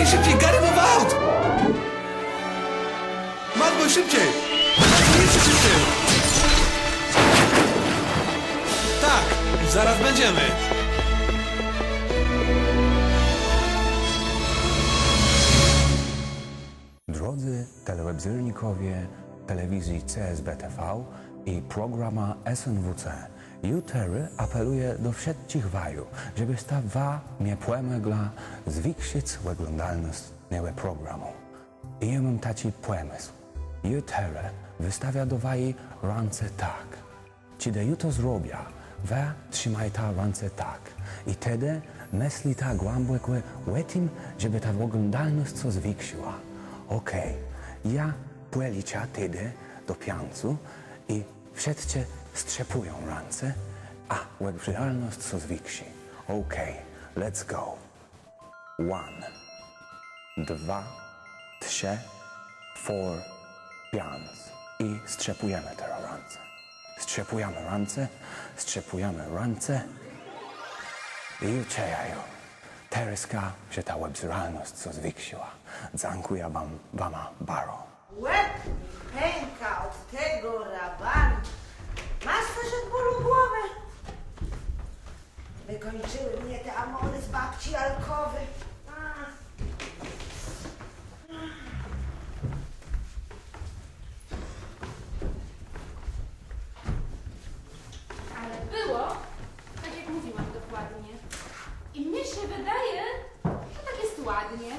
Szybciej, szybciej, Gary, move out! Szybciej! Jeszcze szybciej! Tak, zaraz będziemy. Drodzy telewizornikowie telewizji CSBTV i programa SNWC, Jutery apeluje do wszystkich waju, żeby wa mnie płemegla zwiksić oglądalność niego programu. I ja mam taki pomysł. Jutery wystawia do waj ręce tak. Ci da to zrobię, we trzymaj ta ręce tak. I wtedy myśli ta głęboko o żeby ta oglądalność co zwiksiła. Okej, ja płelicia wtedy do piancu i wszyscy strzepują ręce, a oglądalność co zwiksi. Okej, let's go. One, dwa, trzy, four, pians. I strzepujemy teraz ręce. Strzepujemy ręce, strzepujemy ręce i uciejają. Tereska, że ta webzralność co zwiksiła. Dziękuję wam, wama baro. Łeb pęka od tego rabanu. Masz coś od bólu głowy? Wykończyły mnie te amony z babci Alkowy. A. Ale było, tak jak mówiłam dokładnie. I mnie się wydaje, że tak jest ładnie.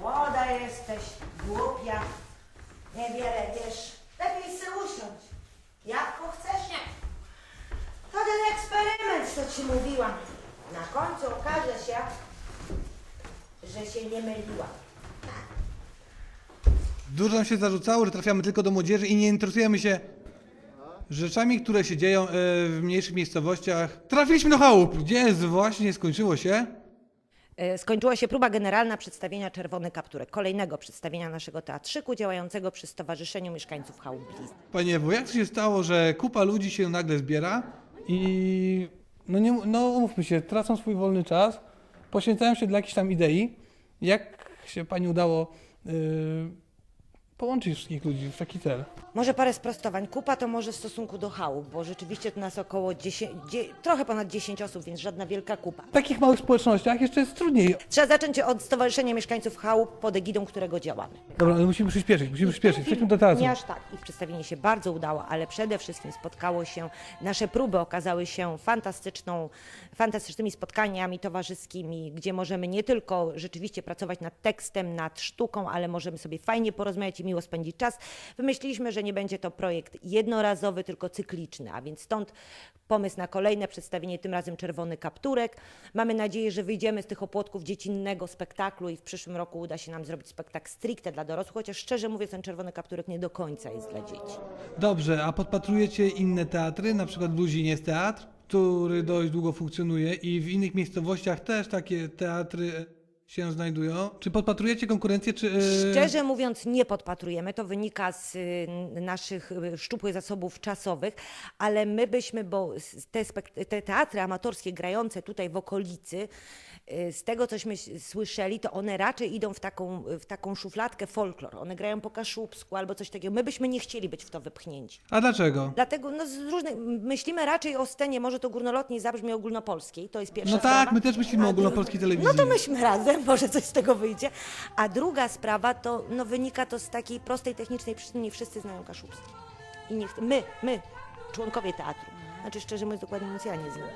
Młoda jesteś, głupia. Niewiele wiesz. Lepiej se usiądź. Jabłko chcesz? Nie. To ten eksperyment, co ci mówiłam. Na końcu okaże się, że się nie myliłam. Dużo nam się zarzucało, że trafiamy tylko do młodzieży i nie interesujemy się rzeczami, które się dzieją e, w mniejszych miejscowościach. Trafiliśmy do chałup, gdzie właśnie skończyło się. E, Skończyła się próba generalna przedstawienia Czerwony Kapturek, kolejnego przedstawienia naszego teatrzyku działającego przy Stowarzyszeniu Mieszkańców Chałup Blizn. Panie Ewo, jak to się stało, że kupa ludzi się nagle zbiera i no, nie, no umówmy się, tracą swój wolny czas, poświęcają się dla jakiejś tam idei. Jak się Pani udało y, połączyć wszystkich ludzi w taki cel? Może parę sprostowań. Kupa to może w stosunku do chałup, bo rzeczywiście to nas około 10, dzie, trochę ponad 10 osób, więc żadna wielka kupa. W takich małych społecznościach jeszcze jest trudniej. Trzeba zacząć od Stowarzyszenia Mieszkańców Chałup, pod egidą którego działamy. Dobra, ale musimy przyspieszyć, musimy przyspieszyć. Przejdźmy do teatru. Nie aż tak. Ich przedstawienie się bardzo udało, ale przede wszystkim spotkało się, nasze próby okazały się fantastyczną, fantastycznymi spotkaniami towarzyskimi, gdzie możemy nie tylko rzeczywiście pracować nad tekstem, nad sztuką, ale możemy sobie fajnie porozmawiać i miło spędzić czas. Wymyśliliśmy, że nie będzie to projekt jednorazowy, tylko cykliczny, a więc stąd pomysł na kolejne przedstawienie, tym razem Czerwony Kapturek. Mamy nadzieję, że wyjdziemy z tych opłotków dziecinnego spektaklu i w przyszłym roku uda się nam zrobić spektakl stricte dla dorosłych, chociaż szczerze mówiąc ten Czerwony Kapturek nie do końca jest dla dzieci. Dobrze, a podpatrujecie inne teatry, na przykład w Luzinie jest teatr, który dość długo funkcjonuje i w innych miejscowościach też takie teatry się znajdują. Czy podpatrujecie konkurencję, czy... e, Szczerze mówiąc, nie podpatrujemy. To wynika z y, naszych y, szczupłych zasobów czasowych, ale my byśmy, bo te, te teatry amatorskie grające tutaj w okolicy, y, z tego cośmy słyszeli, to one raczej idą w taką, w taką szufladkę folklor. One grają po kaszubsku albo coś takiego. My byśmy nie chcieli być w to wypchnięci. A dlaczego? Dlatego no, z różnych, myślimy raczej o scenie, może to górnolotnie zabrzmi ogólnopolskiej, to jest pierwsza No sprawa. tak, my też myślimy o ogólnopolskiej telewizji. No to myśmy razem, może coś z tego wyjdzie. A druga sprawa to no, wynika to z takiej prostej technicznej przyczyny, nie wszyscy znają Kaszubski. I nie, my, my, członkowie teatru. Znaczy szczerze mówiąc, dokładnie mówiąc, ja nie znam.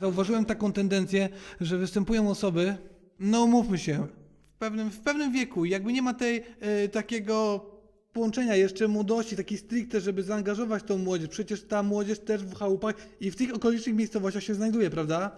Zauważyłem taką tendencję, że występują osoby, no mówmy się, w pewnym, w pewnym wieku, jakby nie ma tej e, takiego połączenia jeszcze młodości, takiej stricte, żeby zaangażować tą młodzież. Przecież ta młodzież też w chałupach i w tych okolicznych miejscowościach się znajduje, prawda?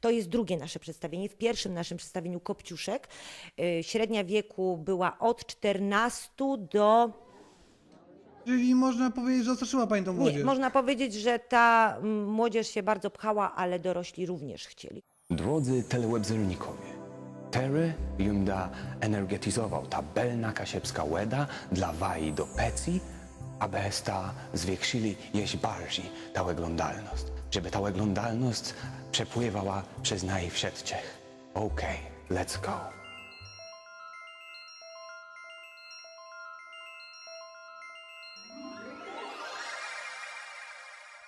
To jest drugie nasze przedstawienie. W pierwszym naszym przedstawieniu Kopciuszek y, średnia wieku była od 14 do Czyli można powiedzieć, że ostraszyła Pani tą młodzież. Nie, można powiedzieć, że ta mm, młodzież się bardzo pchała, ale dorośli również chcieli. Drodzy telewebzornikowie, Terry jim da energetyzował ta belna kasiepska łeda dla waj do pecji, aby ta zwiększyli jeść bardziej ta oglądalność, żeby ta oglądalność przepływała przez najwszedczych. Okej, let's go.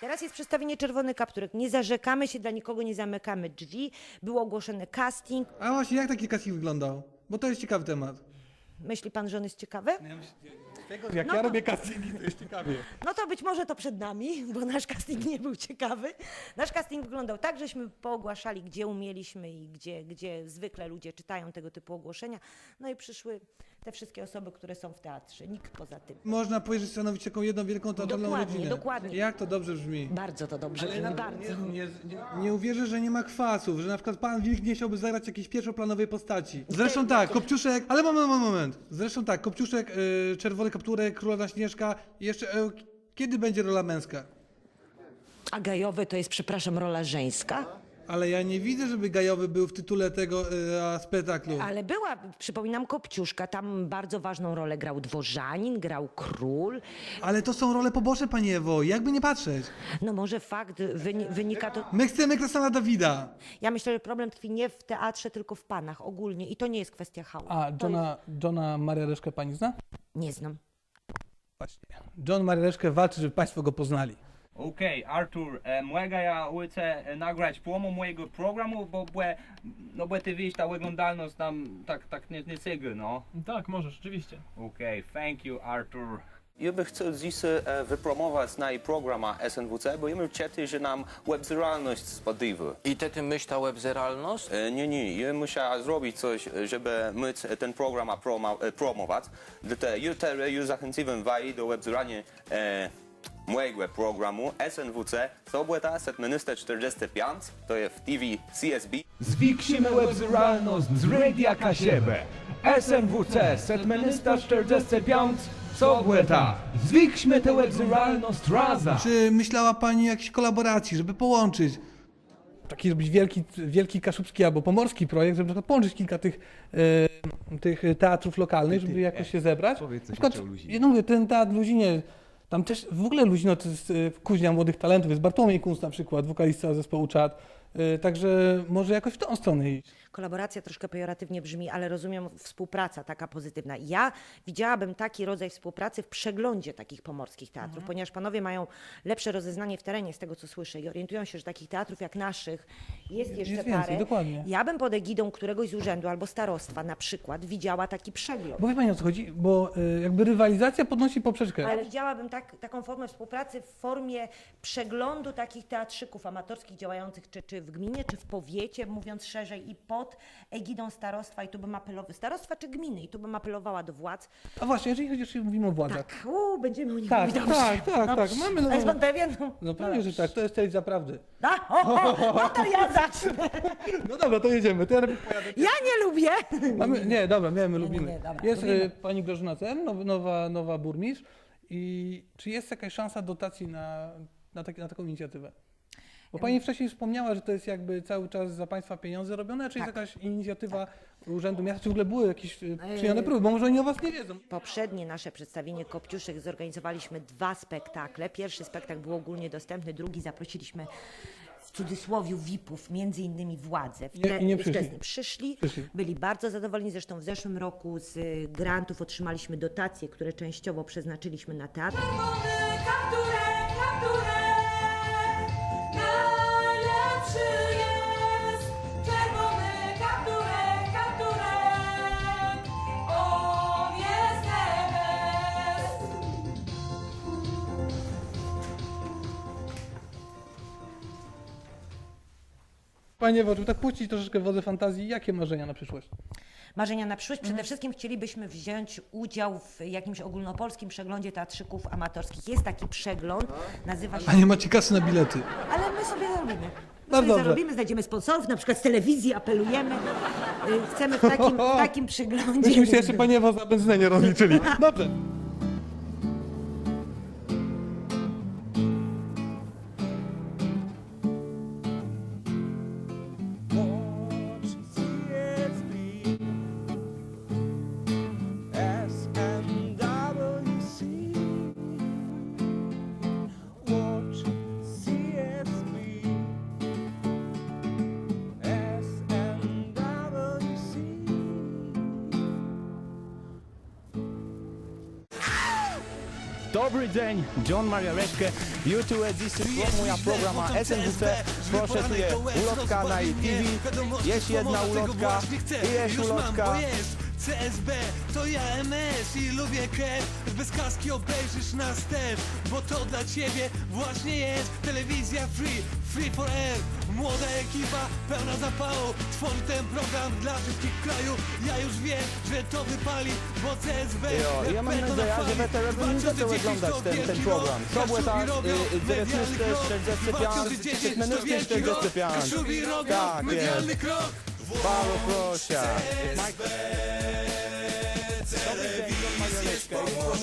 Teraz jest przedstawienie Czerwony Kapturek. Nie zarzekamy się, dla nikogo nie zamykamy drzwi. Był ogłoszony casting. A właśnie, jak taki casting wyglądał? Bo to jest ciekawy temat. Myśli pan, że on jest ciekawy? Jak No ja to- robię castingi, to jest ciekawie. No to być może to przed nami, bo nasz casting nie był ciekawy. Nasz casting wyglądał tak, żeśmy poogłaszali, gdzie umieliśmy i gdzie, gdzie zwykle ludzie czytają tego typu ogłoszenia. No i przyszły te wszystkie osoby, które są w teatrze. Nikt poza tym. Można powiedzieć, stanowić taką jedną wielką teatralną Dokładnie, rodzinę. dokładnie. Jak to dobrze brzmi. Bardzo to dobrze brzmi, bardzo. Nie, nie, nie uwierzę, że nie ma kwasów, że na przykład pan Wilk nie chciałby zagrać jakiejś pierwszoplanowej postaci. Zresztą tak, Kopciuszek, ale moment, moment, moment. Zresztą tak, Kopciuszek, y, Czerwony Kapturek, Królowa Śnieżka, jeszcze, y, kiedy będzie rola męska? A gajowy to jest, przepraszam, rola żeńska? Ale ja nie widzę, żeby Gajowy był w tytule tego y, spektaklu. Ale była, przypominam, Kopciuszka, tam bardzo ważną rolę grał dworzanin, grał król. Ale to są role poboczne, panie Ewo, jakby nie patrzeć. No może fakt wyni- wynika to... My chcemy Krasana Dawida. Ja myślę, że problem tkwi nie w teatrze, tylko w panach ogólnie i to nie jest kwestia hału. A To Johna, Johna Marareszkę pani zna? Nie znam. Właśnie. John Marareszkę walczy, żeby państwo go poznali. Okej, Artur, e, mogę ja chcę e, nagrać promo mojego programu, bo, bo, no bo ty wiesz, ta oglądalność tam tak, tak nie, nie sygy, no. Tak, możesz, rzeczywiście. Okej, thank you, Artur. Ja bym chciał dziś e, wypromować nasz program SNWC, bo ja bym chciał, że nam webzeralność spadła. I ty ty myśl ta webzeralność? E, Nie, nie, ja musiał zrobić coś, żeby móc ten program promo, promować. Dlatego ja teraz już zachęciłem was do webzerania e, mojego programu SNWC, co było ta 745, to jest w TV CSB. Zwiksimy webzeralność z Radia Kasiebę. SNWC, Setmenista 45, Sobłeta. Zwiksimy tę webzeralność razem. Czy myślała pani o jakiejś kolaboracji, żeby połączyć? Taki robić wielki, wielki kaszubski albo pomorski projekt, żeby na połączyć kilka tych, e, tych teatrów lokalnych, żeby jakoś się zebrać. powiedz coś Na przykład, no mówię, ten teatr w Luzinie, tam też w ogóle Luzino to jest e, kuźnia młodych talentów, jest Bartłomiej Kunst na przykład, wokalista zespołu Czad. E, Także może jakoś w tą stronę iść. Kolaboracja troszkę pejoratywnie brzmi, ale rozumiem współpraca taka pozytywna. Ja widziałabym taki rodzaj współpracy w przeglądzie takich pomorskich teatrów, ponieważ panowie mają lepsze rozeznanie w terenie z tego, co słyszę i orientują się, że takich teatrów jak naszych jest jeszcze więcej, parę. dokładnie. Ja bym pod egidą któregoś z urzędu albo starostwa na przykład widziała taki przegląd. Bo wie pani o co chodzi? Bo e, jakby rywalizacja podnosi poprzeczkę. Ale widziałabym tak, taką formę współpracy w formie przeglądu takich teatrzyków amatorskich działających czy, czy w gminie, czy w powiecie, mówiąc szerzej, i pod egidą starostwa, i tu bym apelowała, starostwa czy gminy, i tu bym apelowała do władz. A właśnie, jeżeli chodzi, jeżeli mówimy o władzach. Tak, uuu, będziemy u nich Tak, mówić tak, dobrze. tak, tak, Dobrze. mamy- A jest pan pewien? No pewnie, że tak, to jest telewizja prawdy. A, o, o, no to ja zacznę. No dobra, to jedziemy, to ja pojadę. Ja nie lubię. Mamy, nie, dobra, my, my lubimy. nie, dobra, jest lubimy. y, pani Grażyna now, nowa, nowa burmistrz. I czy jest jakaś szansa dotacji na, na, taki, na taką inicjatywę? Bo pani wcześniej wspomniała, że to jest jakby cały czas za państwa pieniądze robione, a czy jest Tak. jakaś inicjatywa Urzędu Miasta, czy w ogóle były jakieś y, przyjęte próby, bo może oni o was nie wiedzą. Poprzednie nasze przedstawienie Kopciuszek zorganizowaliśmy dwa spektakle. Pierwszy spektakl był ogólnie dostępny, drugi zaprosiliśmy w cudzysłowie VIP-ów, między innymi władze. Nie- i nie przyszli. wtedy przyszli, Przyszli. byli bardzo zadowoleni. Zresztą w zeszłym roku z y, grantów otrzymaliśmy dotacje, które częściowo przeznaczyliśmy na teatr. Czerwony kapturek, kapturek, Panie żeby tak puścić troszeczkę wodze fantazji, jakie marzenia na przyszłość? Marzenia na przyszłość. Przede wszystkim chcielibyśmy wziąć udział w jakimś ogólnopolskim przeglądzie teatrzyków amatorskich. Jest taki przegląd, nazywa się... A nie macie kasy na bilety. Ale my sobie zarobimy. My Bardzo dobrze. zarobimy, znajdziemy sponsorów, na przykład z telewizji, apelujemy. Y, Chcemy w takim, w takim przeglądzie. Myśmy się jeszcze Pani Ewo za benzynę nie rozliczyli. Dobrze. Dobry dzień, John Maria Reszke. YouTube edycji promuje programa SNWC. Proszę tu jest ulotka na TV. Jest jedna ulotka i jest ulotka. CSB, to ja MS i lubię krew Bez kaski obejrzysz nas też Bo to dla ciebie właśnie jest Telewizja Free, Free for Air Młoda ekipa, pełna zapału Tworzy ten program dla wszystkich kraju Ja już wiem, że to wypali Bo CSB Jo, ja mam nadzieję, na że robił to 2010 oglądać to ten, ten wielki program. To tak, y, y, medialny 19, krok. 45, 2010 to 17, wielki rok. 45. Kaszubi robią Tak, medialny jest. krok Bardzo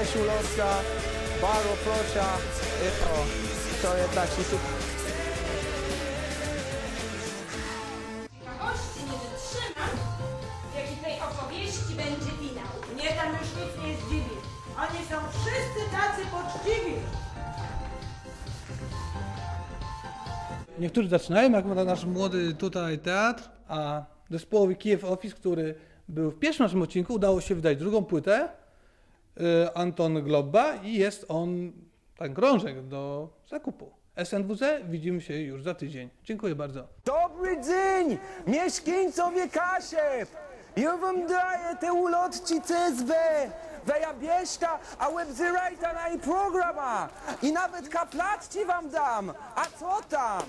Ulotka, bardzo proszę. I to, to jest taki super. Ciekawości nie wytrzyma, jaki tej opowieści będzie finał. Mnie tam już nic nie zdziwi. Oni są wszyscy tacy poczciwi. Niektórzy zaczynają, jak ma nasz młody tutaj teatr, a zespołowi Kiev Office, który był w pierwszym naszym odcinku, udało się wydać drugą płytę, Anton Globa i jest on, ten krążek do zakupu. SNWZ, widzimy się już za tydzień. Dziękuję bardzo. Dobry dzień, mieszkańcowie Kasiep! Ja wam daję te ulotki CSB, weja a webzyrajta na i programa i nawet kaplatki wam dam, a co tam?